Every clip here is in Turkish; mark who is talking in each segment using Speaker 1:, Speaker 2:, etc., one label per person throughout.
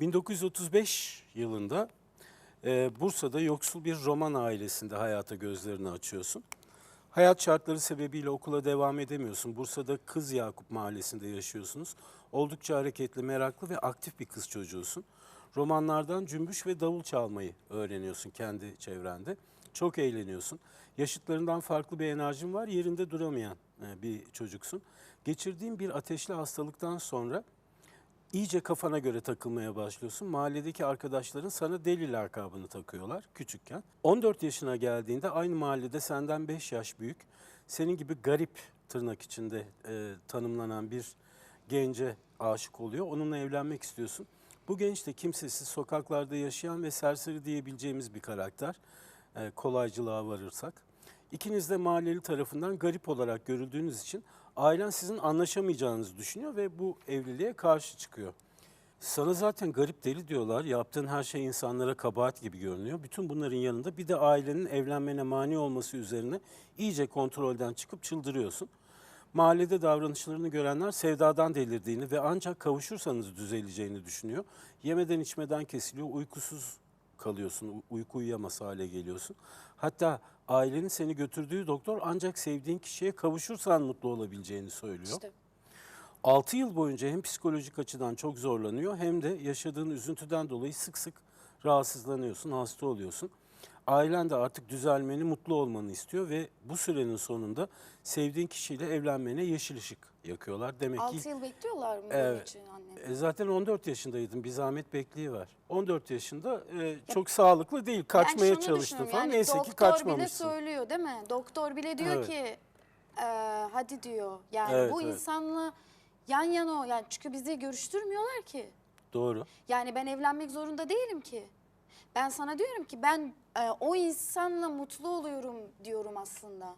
Speaker 1: 1935 yılında e, Bursa'da yoksul bir Roman ailesinde hayata gözlerini açıyorsun. Hayat şartları sebebiyle okula devam edemiyorsun. Bursa'da Kız Yakup Mahallesi'nde yaşıyorsunuz. Oldukça hareketli, meraklı ve aktif bir kız çocuğusun. Romanlardan cümbüş ve davul çalmayı öğreniyorsun kendi çevrende. Çok eğleniyorsun. Yaşıtlarından farklı bir enerjin var. Yerinde duramayan e, bir çocuksun. Geçirdiğin bir ateşli hastalıktan sonra iyice kafana göre takılmaya başlıyorsun. Mahalledeki arkadaşların sana deli lakabını takıyorlar küçükken. 14 yaşına geldiğinde aynı mahallede senden 5 yaş büyük, senin gibi garip tırnak içinde e, tanımlanan bir gence aşık oluyor. Onunla evlenmek istiyorsun. Bu genç de kimsesiz, sokaklarda yaşayan ve serseri diyebileceğimiz bir karakter. E, kolaycılığa varırsak. İkiniz de mahalleli tarafından garip olarak görüldüğünüz için ailen sizin anlaşamayacağınızı düşünüyor ve bu evliliğe karşı çıkıyor. Sana zaten garip deli diyorlar. Yaptığın her şey insanlara kabahat gibi görünüyor. Bütün bunların yanında bir de ailenin evlenmene mani olması üzerine iyice kontrolden çıkıp çıldırıyorsun. Mahallede davranışlarını görenler sevdadan delirdiğini ve ancak kavuşursanız düzeleceğini düşünüyor. Yemeden içmeden kesiliyor, uykusuz kalıyorsun, uyku uyuyamaz hale geliyorsun. Hatta ailenin seni götürdüğü doktor ancak sevdiğin kişiye kavuşursan mutlu olabileceğini söylüyor.
Speaker 2: İşte
Speaker 1: 6 yıl boyunca hem psikolojik açıdan çok zorlanıyor hem de yaşadığın üzüntüden dolayı sık sık rahatsızlanıyorsun, hasta oluyorsun. Ailen de artık düzelmeni, mutlu olmanı istiyor ve bu sürenin sonunda sevdiğin kişiyle evlenmene yeşil ışık yakıyorlar. Demek
Speaker 2: 6
Speaker 1: ki
Speaker 2: yıl bekliyorlar mı bunun
Speaker 1: Evet.
Speaker 2: için anne?
Speaker 1: e, zaten 14 yaşındaydın. Bir zahmet bekliği var. 14 yaşında e, çok sağlıklı değil. Kaçmaya
Speaker 2: şunu
Speaker 1: çalıştın
Speaker 2: düşünüyorum,
Speaker 1: falan.
Speaker 2: yani
Speaker 1: Neyse ki
Speaker 2: Doktor bile
Speaker 1: kaçmamışsın.
Speaker 2: söylüyor değil mi? Doktor bile diyor
Speaker 1: Evet.
Speaker 2: ki "Ee, hadi diyor. Yani
Speaker 1: Evet,
Speaker 2: bu
Speaker 1: evet.
Speaker 2: insanla yan yana o. Yani çünkü bizi görüştürmüyorlar ki.
Speaker 1: Doğru.
Speaker 2: Yani ben evlenmek zorunda değilim ki. Ben sana diyorum ki ben e, o insanla mutlu oluyorum diyorum aslında.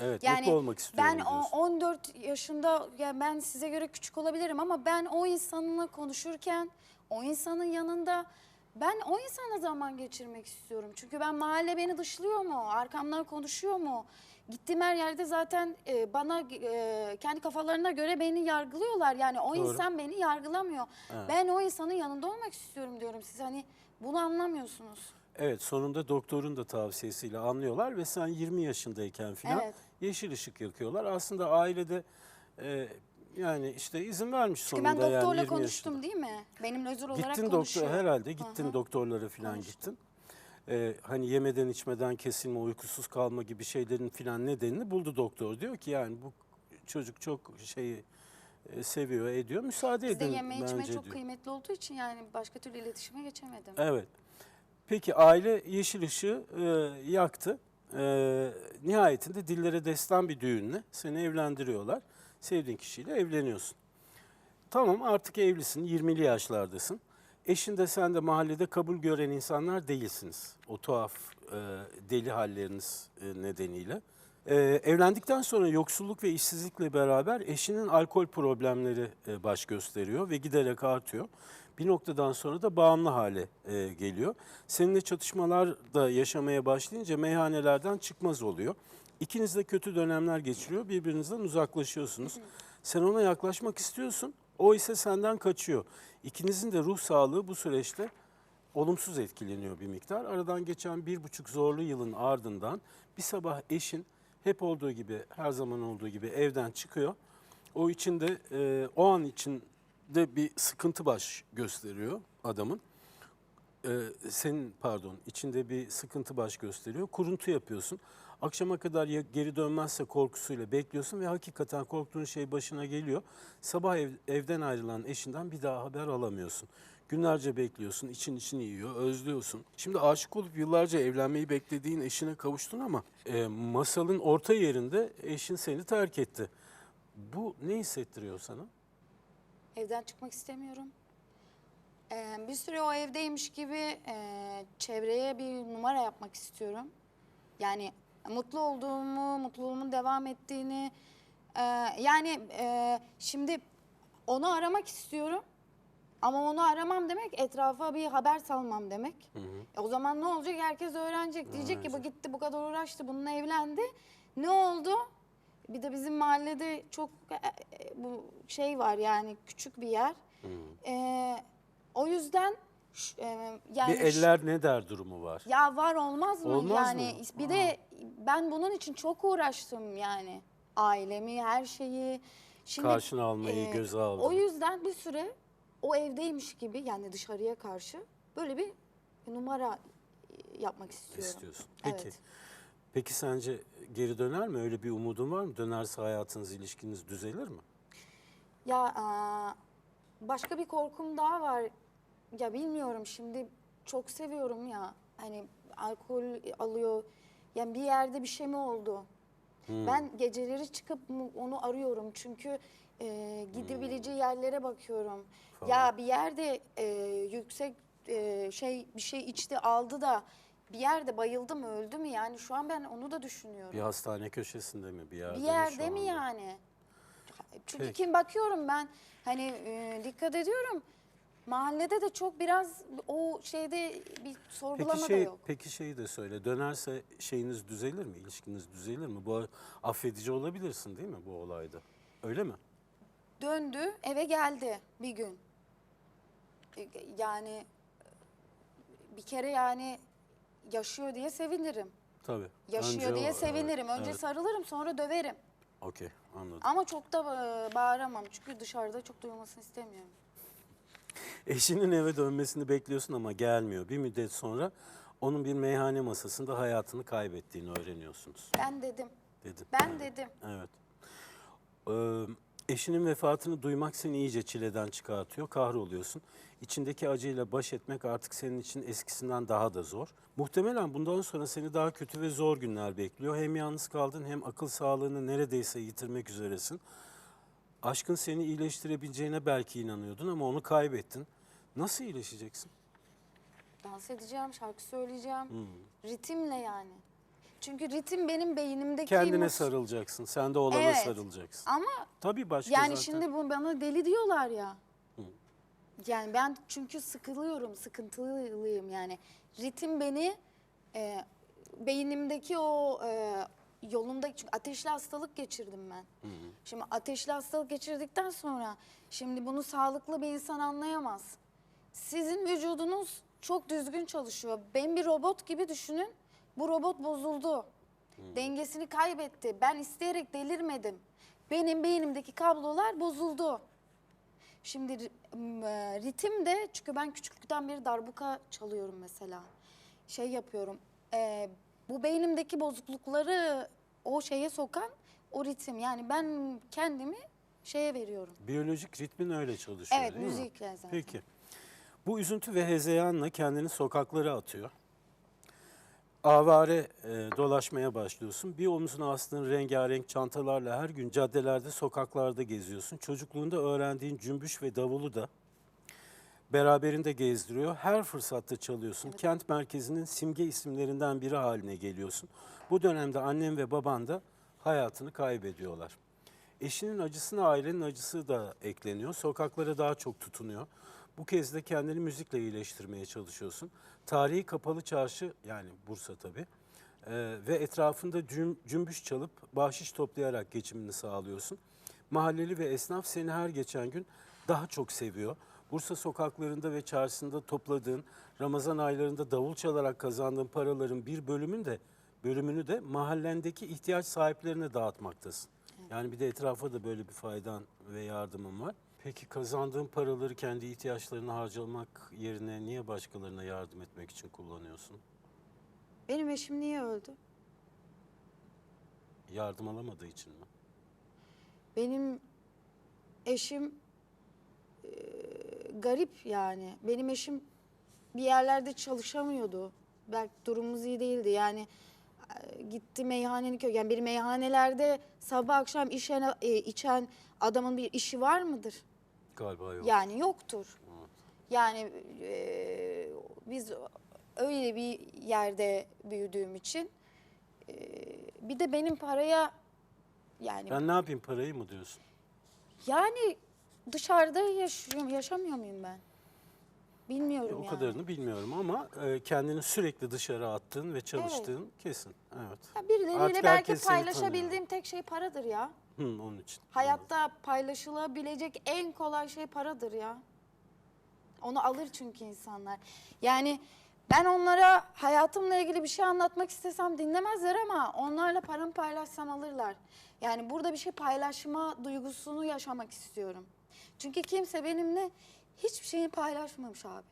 Speaker 1: Evet,
Speaker 2: Yani
Speaker 1: mutlu olmak istiyorum
Speaker 2: ben o
Speaker 1: diyorsun.
Speaker 2: 14 yaşında yani ben size göre küçük olabilirim ama ben o insanla konuşurken o insanın yanında ben o insanla zaman geçirmek istiyorum. Çünkü ben mahalle beni dışlıyor mu? Arkamdan konuşuyor mu? Gittiğim her yerde zaten e, bana e, kendi kafalarına göre beni yargılıyorlar. Yani o
Speaker 1: Doğru.
Speaker 2: insan beni yargılamıyor.
Speaker 1: Evet.
Speaker 2: Ben o insanın yanında olmak istiyorum diyorum. Siz hani bunu anlamıyorsunuz.
Speaker 1: Evet sonunda doktorun da tavsiyesiyle anlıyorlar ve sen 20 yaşındayken falan
Speaker 2: Evet.
Speaker 1: yeşil ışık yakıyorlar. Aslında ailede e, yani işte izin vermiş
Speaker 2: Çünkü
Speaker 1: sonunda
Speaker 2: ben doktorla
Speaker 1: yani 20
Speaker 2: konuştum
Speaker 1: yaşında.
Speaker 2: değil mi? Benimle özel olarak
Speaker 1: Gittin doktor
Speaker 2: konuşuyor.
Speaker 1: herhalde gittin
Speaker 2: hı.
Speaker 1: doktorlara falan
Speaker 2: Konuştum.
Speaker 1: gittin. Ee, hani yemeden içmeden kesilme, uykusuz kalma gibi şeylerin filan nedenini buldu doktor. Diyor ki yani bu çocuk çok şeyi e, seviyor, ediyor. Müsaade
Speaker 2: Bizde
Speaker 1: edin
Speaker 2: yeme içme çok
Speaker 1: diyor.
Speaker 2: kıymetli olduğu için yani başka türlü iletişime geçemedim.
Speaker 1: Evet. Peki aile yeşil ışığı e, yaktı. E, nihayetinde dillere destan bir düğünle seni evlendiriyorlar. Sevdiğin kişiyle evleniyorsun. Tamam artık evlisin, 20'li yaşlardasın. Eşin de sen de mahallede kabul gören insanlar değilsiniz. O tuhaf e, deli halleriniz e, nedeniyle. E, evlendikten sonra yoksulluk ve işsizlikle beraber eşinin alkol problemleri e, baş gösteriyor ve giderek artıyor. Bir noktadan sonra da bağımlı hale e, geliyor. Seninle çatışmalar da yaşamaya başlayınca meyhanelerden çıkmaz oluyor. İkiniz de kötü dönemler geçiriyor, birbirinizden uzaklaşıyorsunuz. Sen ona yaklaşmak istiyorsun, o ise senden kaçıyor. İkinizin de ruh sağlığı bu süreçte olumsuz etkileniyor bir miktar. Aradan geçen bir buçuk zorlu yılın ardından bir sabah eşin hep olduğu gibi, her zaman olduğu gibi evden çıkıyor. O içinde, e, o an içinde bir sıkıntı baş gösteriyor adamın. Ee, senin pardon içinde bir sıkıntı baş gösteriyor. Kuruntu yapıyorsun. Akşama kadar ya geri dönmezse korkusuyla bekliyorsun ve hakikaten korktuğun şey başına geliyor. Sabah ev- evden ayrılan eşinden bir daha haber alamıyorsun. Günlerce bekliyorsun, için içini yiyor, özlüyorsun. Şimdi aşık olup yıllarca evlenmeyi beklediğin eşine kavuştun ama e, masalın orta yerinde eşin seni terk etti. Bu ne hissettiriyor sana?
Speaker 2: Evden çıkmak istemiyorum. Ee, bir süre o evdeymiş gibi e, çevreye bir numara yapmak istiyorum. Yani mutlu olduğumu, mutluluğumun devam ettiğini. e, yani e, şimdi onu aramak istiyorum. Ama onu aramam demek etrafa bir haber salmam demek. E, o zaman ne olacak? Herkes öğrenecek. Diyecek ki bu gitti bu kadar uğraştı bununla evlendi. Ne oldu? Bir de bizim mahallede çok e, e, bu şey var yani küçük bir yer. E, O yüzden ş- e, yani
Speaker 1: bir eller ne der durumu var.
Speaker 2: ya var olmaz mı?
Speaker 1: Olmaz
Speaker 2: yani
Speaker 1: mı?
Speaker 2: bir de ben bunun için çok uğraştım yani. Ailemi, her şeyi. Şimdi,
Speaker 1: Karşına almayı göze aldın.
Speaker 2: O yüzden bir süre o evdeymiş gibi yani dışarıya karşı böyle bir numara yapmak istiyorum.
Speaker 1: istiyorsun. Peki.
Speaker 2: Evet.
Speaker 1: Peki sence geri döner mi? Öyle bir umudun var mı? Dönerse hayatınız, ilişkiniz düzelir mi?
Speaker 2: Ya aa, başka bir korkum daha var. Ya bilmiyorum şimdi çok seviyorum ya. Hani alkol alıyor. Yani bir yerde bir şey mi oldu? Ben geceleri çıkıp onu arıyorum çünkü e, gidebileceği yerlere bakıyorum. Ya bir yerde e, yüksek e, şey bir şey içti aldı da bir yerde bayıldı mı öldü mü yani şu an ben onu da düşünüyorum.
Speaker 1: Bir hastane köşesinde mi? Bir yerde
Speaker 2: Bir
Speaker 1: mi
Speaker 2: yerde mi
Speaker 1: anda?
Speaker 2: yani? Çünkü
Speaker 1: Peki.
Speaker 2: kim bakıyorum ben hani e, dikkat ediyorum. Mahallede de çok biraz o şeyde bir sorgulama
Speaker 1: Peki
Speaker 2: da
Speaker 1: şey,
Speaker 2: yok.
Speaker 1: peki şeyi de söyle. Dönerse şeyiniz düzelir mi? İlişkiniz düzelir mi? Bu affedici olabilirsin değil mi bu olayda? Öyle mi?
Speaker 2: Döndü eve geldi bir gün. E, Yani bir kere yani yaşıyor diye sevinirim.
Speaker 1: Tabii.
Speaker 2: Yaşıyor
Speaker 1: Önce
Speaker 2: diye
Speaker 1: o,
Speaker 2: sevinirim.
Speaker 1: evet,
Speaker 2: Önce
Speaker 1: evet.
Speaker 2: sarılırım sonra döverim.
Speaker 1: Okey anladım.
Speaker 2: Ama çok da e, bağıramam çünkü dışarıda çok duyulmasını istemiyorum.
Speaker 1: Eşinin eve dönmesini bekliyorsun ama gelmiyor. Bir müddet sonra onun bir meyhane masasında hayatını kaybettiğini öğreniyorsunuz.
Speaker 2: Ben dedim.
Speaker 1: Dedim.
Speaker 2: Ben dedim.
Speaker 1: Evet. Ee, eşinin vefatını duymak seni iyice çileden çıkartıyor, kahroluyorsun. İçindeki acıyla baş etmek artık senin için eskisinden daha da zor. Muhtemelen bundan sonra seni daha kötü ve zor günler bekliyor. Hem yalnız kaldın hem akıl sağlığını neredeyse yitirmek üzeresin. Aşkın seni iyileştirebileceğine belki inanıyordun ama onu kaybettin. Nasıl iyileşeceksin?
Speaker 2: Dans edeceğim, şarkı söyleyeceğim.
Speaker 1: Hmm.
Speaker 2: Ritimle yani. Çünkü ritim benim beynimdeki...
Speaker 1: Kendine sarılacaksın, sen de olana
Speaker 2: Evet.
Speaker 1: sarılacaksın.
Speaker 2: Ama
Speaker 1: Tabii başka
Speaker 2: yani
Speaker 1: zaten.
Speaker 2: şimdi bu bana deli diyorlar ya. Yani ben çünkü sıkılıyorum, sıkıntılıyım yani. Ritim beni e, beynimdeki o e, yolundaki çünkü ateşli hastalık geçirdim ben. Şimdi ateşli hastalık geçirdikten sonra şimdi bunu sağlıklı bir insan anlayamaz. Sizin vücudunuz çok düzgün çalışıyor. Ben bir robot gibi düşünün. Bu robot bozuldu. Dengesini kaybetti. Ben isteyerek delirmedim. Benim beynimdeki kablolar bozuldu. Şimdi e, ritim de çünkü ben küçüklükten beri darbuka çalıyorum mesela. Şey yapıyorum. e, bu beynimdeki bozuklukları o şeye sokan o ritim. Yani ben kendimi şeye veriyorum.
Speaker 1: Biyolojik ritmin öyle çalışıyor
Speaker 2: Evet,
Speaker 1: değil mi?
Speaker 2: müzikle zaten.
Speaker 1: Peki. Bu üzüntü ve hezeyanla kendini sokaklara atıyor. Avare e, dolaşmaya başlıyorsun. Bir omzuna astığın rengarenk çantalarla her gün caddelerde, sokaklarda geziyorsun. Çocukluğunda öğrendiğin cümbüş ve davulu da beraberinde gezdiriyor. Her fırsatta çalıyorsun. Kent merkezinin simge isimlerinden biri haline geliyorsun. Bu dönemde annen ve baban da hayatını kaybediyorlar. Eşinin acısına ailenin acısı da ekleniyor. Sokaklara daha çok tutunuyor. Bu kez de kendini müzikle iyileştirmeye çalışıyorsun. Tarihi kapalı çarşı yani Bursa tabii. Ee, ve etrafında cüm- cümbüş çalıp bahşiş toplayarak geçimini sağlıyorsun. Mahalleli ve esnaf seni her geçen gün daha çok seviyor. Bursa sokaklarında ve çarşısında topladığın, Ramazan aylarında davul çalarak kazandığın paraların bir bölümünü de bölümünü de mahallendeki ihtiyaç sahiplerine dağıtmaktasın. Yani bir de etrafa da böyle bir faydan ve yardımın var. Peki kazandığın paraları kendi ihtiyaçlarına harcamak yerine niye başkalarına yardım etmek için kullanıyorsun?
Speaker 2: Benim eşim niye öldü?
Speaker 1: Yardım alamadığı için mi?
Speaker 2: Benim eşim e, garip yani. Benim eşim bir yerlerde çalışamıyordu. Belki durumumuz iyi değildi. Yani gitti meyhanelik yani bir meyhanelerde sabah akşam işen, e, içen adamın bir işi var mıdır?
Speaker 1: Galiba yok.
Speaker 2: Yani yoktur. Yani e, biz öyle bir yerde büyüdüğüm için e, bir de benim paraya yani
Speaker 1: Ben ne yapayım parayı mı diyorsun?
Speaker 2: yani dışarıda yaşıyorum, yaşamıyor muyum ben? Bilmiyorum
Speaker 1: O
Speaker 2: yani.
Speaker 1: kadarını bilmiyorum ama e, kendini sürekli dışarı attığın ve çalıştığın kesin. Evet.
Speaker 2: Ya birileriyle
Speaker 1: Artık
Speaker 2: belki paylaşabildiğim tek şey paradır ya.
Speaker 1: Hı, onun için.
Speaker 2: Hayatta paylaşılabilecek en kolay şey paradır ya. Onu alır çünkü insanlar. Yani ben onlara hayatımla ilgili bir şey anlatmak istesem dinlemezler ama onlarla paramı paylaşsam alırlar. Yani burada bir şey paylaşma duygusunu yaşamak istiyorum. Çünkü kimse benimle hiçbir şeyi paylaşmamış abi.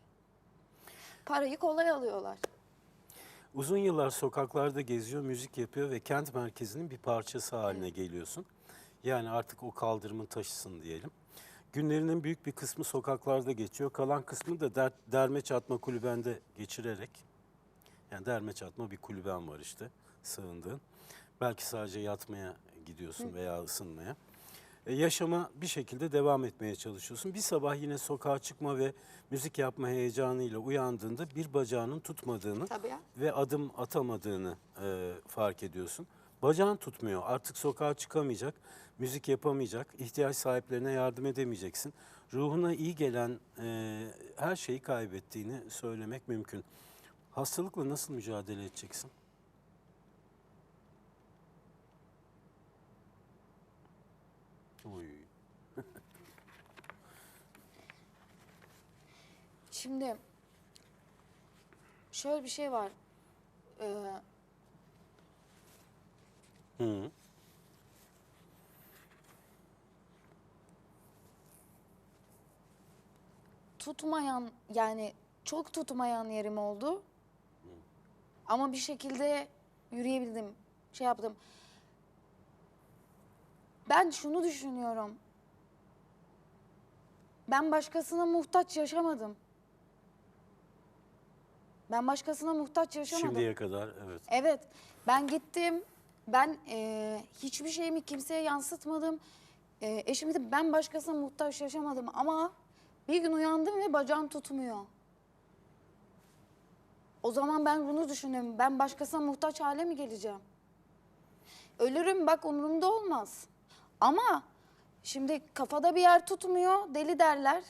Speaker 2: Parayı kolay alıyorlar.
Speaker 1: Uzun yıllar sokaklarda geziyor, müzik yapıyor ve kent merkezinin bir parçası haline geliyorsun. Yani artık o kaldırımın taşısın diyelim. Günlerinin büyük bir kısmı sokaklarda geçiyor. Kalan kısmı da der, derme çatma kulübende geçirerek. Yani derme çatma bir kulüben var işte sığındığın. Belki sadece yatmaya gidiyorsun veya ısınmaya. E, yaşama bir şekilde devam etmeye çalışıyorsun. Bir sabah yine sokağa çıkma ve müzik yapma heyecanıyla uyandığında bir bacağının tutmadığını
Speaker 2: Tabii ya.
Speaker 1: ve adım atamadığını e, fark ediyorsun. Bacağın tutmuyor. Artık sokağa çıkamayacak, müzik yapamayacak, ihtiyaç sahiplerine yardım edemeyeceksin. Ruhuna iyi gelen e, her şeyi kaybettiğini söylemek mümkün. Hastalıkla nasıl mücadele edeceksin? Oy.
Speaker 2: Şimdi şöyle bir şey var. Ee,
Speaker 1: Hı.
Speaker 2: tutmayan yani çok tutmayan yerim oldu. Ama bir şekilde yürüyebildim. Şey yaptım. Ben şunu düşünüyorum. Ben başkasına muhtaç yaşamadım. Ben başkasına muhtaç yaşamadım.
Speaker 1: Şimdiye kadar evet.
Speaker 2: Evet, ben gittim. Ben eee, hiçbir şeyimi kimseye yansıtmadım. Eee eşimi de ben başkasına muhtaç yaşamadım ama bir gün uyandım ve bacağım tutmuyor. O zaman ben bunu düşünüyorum. Ben başkasına muhtaç hale mi geleceğim? Ölürüm bak umurumda olmaz. Ama şimdi kafada bir yer tutmuyor, deli derler.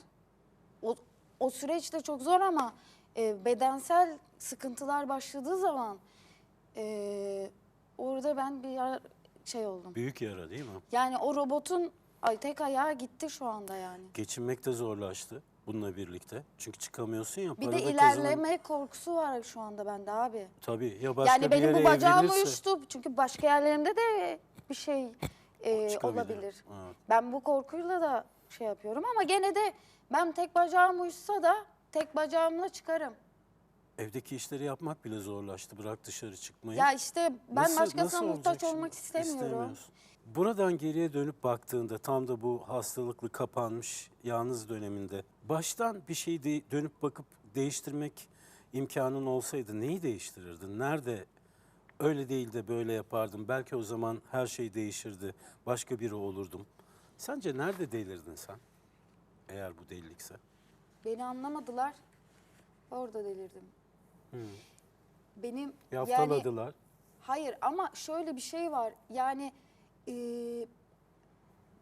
Speaker 2: O, o süreç de çok zor ama e, bedensel sıkıntılar başladığı zaman e, orada ben bir yer şey oldum.
Speaker 1: Büyük yara değil mi?
Speaker 2: Yani o robotun ay tek ayağı gitti şu anda yani.
Speaker 1: Geçinmek de zorlaştı bununla birlikte. Çünkü çıkamıyorsun ya.
Speaker 2: Bir de
Speaker 1: da
Speaker 2: ilerleme korkusu var şu anda bende abi.
Speaker 1: Tabii ya başka
Speaker 2: yani
Speaker 1: bir
Speaker 2: benim bu
Speaker 1: yere
Speaker 2: bacağım
Speaker 1: evrilirse
Speaker 2: uyuştu. Çünkü başka yerlerimde de bir şey e, olabilir.
Speaker 1: Evet.
Speaker 2: Ben bu korkuyla da şey yapıyorum ama gene de ben tek bacağım uyuşsa da tek bacağımla çıkarım.
Speaker 1: Evdeki işleri yapmak bile zorlaştı. Bırak dışarı çıkmayı.
Speaker 2: Ya işte ben
Speaker 1: Nasıl-
Speaker 2: başkasına
Speaker 1: nasıl
Speaker 2: muhtaç
Speaker 1: şimdi?
Speaker 2: olmak istemiyorum.
Speaker 1: Buradan geriye dönüp baktığında tam da bu hastalıklı kapanmış yalnız döneminde baştan bir şeyi de- dönüp bakıp değiştirmek imkanın olsaydı neyi değiştirirdin? Nerede öyle değil de böyle yapardım. Belki o zaman her şey değişirdi. Başka biri olurdum. Sence nerede delirdin sen? Eğer bu delilikse.
Speaker 2: Beni anlamadılar. Orada delirdim. Benim yani
Speaker 1: Yaftaladılar.
Speaker 2: hayır ama şöyle bir şey var. Yani e,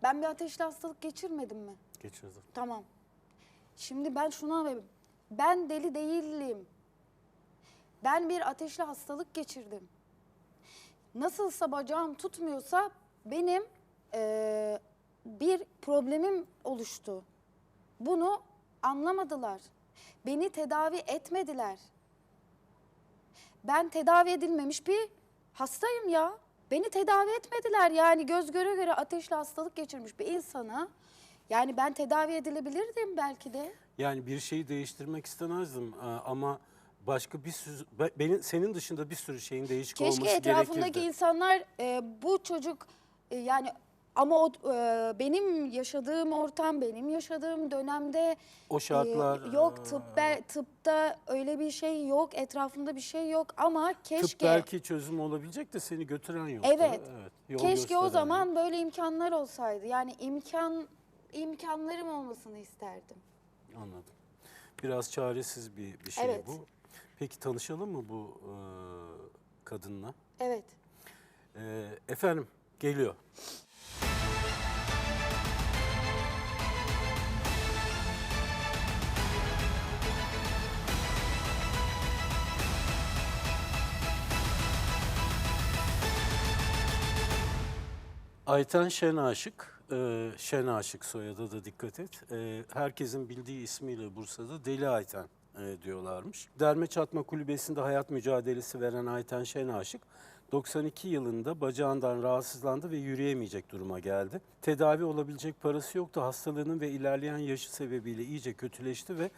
Speaker 2: ben bir ateşli hastalık geçirmedim mi?
Speaker 1: Geçirdim.
Speaker 2: Tamam. Şimdi ben şuna ve ben deli değilim. Ben bir ateşli hastalık geçirdim. Nasılsa bacağım tutmuyorsa benim eee, bir problemim oluştu. Bunu anlamadılar. Beni tedavi etmediler. Ben tedavi edilmemiş bir hastayım ya. Beni tedavi etmediler yani göz göre göre ateşli hastalık geçirmiş bir insana. Yani ben tedavi edilebilirdim belki de.
Speaker 1: Yani bir şeyi değiştirmek istemezdim Ee, ama başka bir sürü, be- benim senin dışında bir sürü şeyin değişik
Speaker 2: Keşke
Speaker 1: olması
Speaker 2: etrafımdaki
Speaker 1: gerekirdi.
Speaker 2: insanlar e, bu çocuk e, yani ama o e, benim yaşadığım ortam, benim yaşadığım dönemde
Speaker 1: O şartlar,
Speaker 2: e, yok
Speaker 1: e,
Speaker 2: tıbbe, tıpta öyle bir şey yok, etrafımda bir şey yok ama keşke
Speaker 1: Tıp belki çözüm olabilecek de seni götüren yok.
Speaker 2: Evet.
Speaker 1: yol
Speaker 2: keşke o zaman
Speaker 1: yok.
Speaker 2: böyle imkanlar olsaydı. Yani imkan imkanlarım olmasını isterdim.
Speaker 1: Anladım. Biraz çaresiz bir, bir şey
Speaker 2: Evet.
Speaker 1: bu. Peki tanışalım mı bu e, kadınla?
Speaker 2: Evet.
Speaker 1: E, efendim geliyor. Ayten Şen Aşık e, Şen Aşık soyadı da dikkat et. E, herkesin bildiği ismiyle Bursa'da Deli Ayten e, diyorlarmış. Derme Çatma Kulübesi'nde hayat mücadelesi veren Ayten Şen Aşık 92 yılında bacağından rahatsızlandı ve yürüyemeyecek duruma geldi. Tedavi olabilecek parası yoktu. Hastalığının ve ilerleyen yaşı sebebiyle iyice kötüleşti ve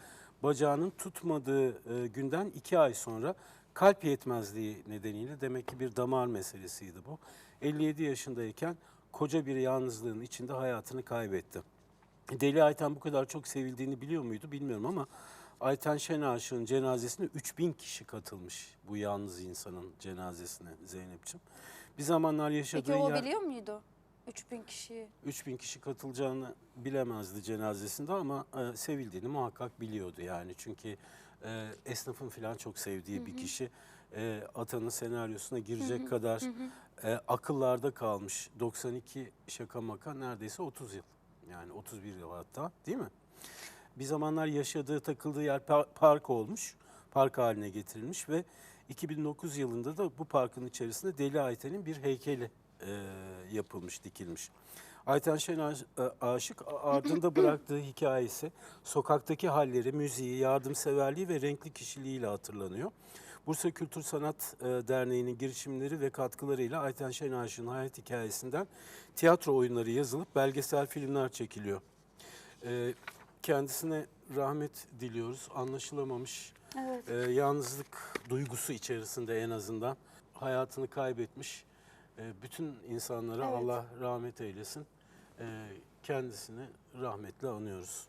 Speaker 1: bacağının tutmadığı e, günden iki ay sonra kalp yetmezliği nedeniyle demek ki bir damar meselesiydi bu. 57 yaşındayken koca bir yalnızlığın içinde hayatını kaybetti. Deli Ayten bu kadar çok sevildiğini biliyor muydu bilmiyorum ama Ayten Şenaşık'ın cenazesine 3000 kişi katılmış bu yalnız insanın cenazesine Zeynep'ciğim. Bir zamanlar yaşadığı
Speaker 2: Peki o
Speaker 1: yer...
Speaker 2: biliyor muydu? 3000 kişiyi.
Speaker 1: 3000 kişi katılacağını bilemezdi cenazesinde ama e, sevildiğini muhakkak biliyordu yani. Çünkü e, esnafın falan çok sevdiği bir kişi. E, Atanın senaryosuna girecek kadar e, akıllarda kalmış. 92 şaka maka neredeyse 30 yıl. Yani 31 yıl hatta değil mi? Bir zamanlar yaşadığı, takıldığı yer par- park olmuş. Park haline getirilmiş ve 2009 yılında da bu parkın içerisinde Deli Ayten'in bir heykeli e, yapılmış, dikilmiş. Ayten Şen Aş- Aşık ardında bıraktığı hikayesi, sokaktaki halleri, müziği, yardımseverliği ve renkli kişiliğiyle hatırlanıyor. Bursa Kültür Sanat Derneği'nin girişimleri ve katkılarıyla Ayten Şen Aşık'ın hayat hikayesinden tiyatro oyunları yazılıp belgesel filmler çekiliyor. Kendisine rahmet diliyoruz. Anlaşılamamış
Speaker 2: Evet.
Speaker 1: e, yalnızlık duygusu içerisinde en azından hayatını kaybetmiş. E, bütün insanlara
Speaker 2: Evet.
Speaker 1: Allah rahmet eylesin. E, kendisini rahmetle anıyoruz.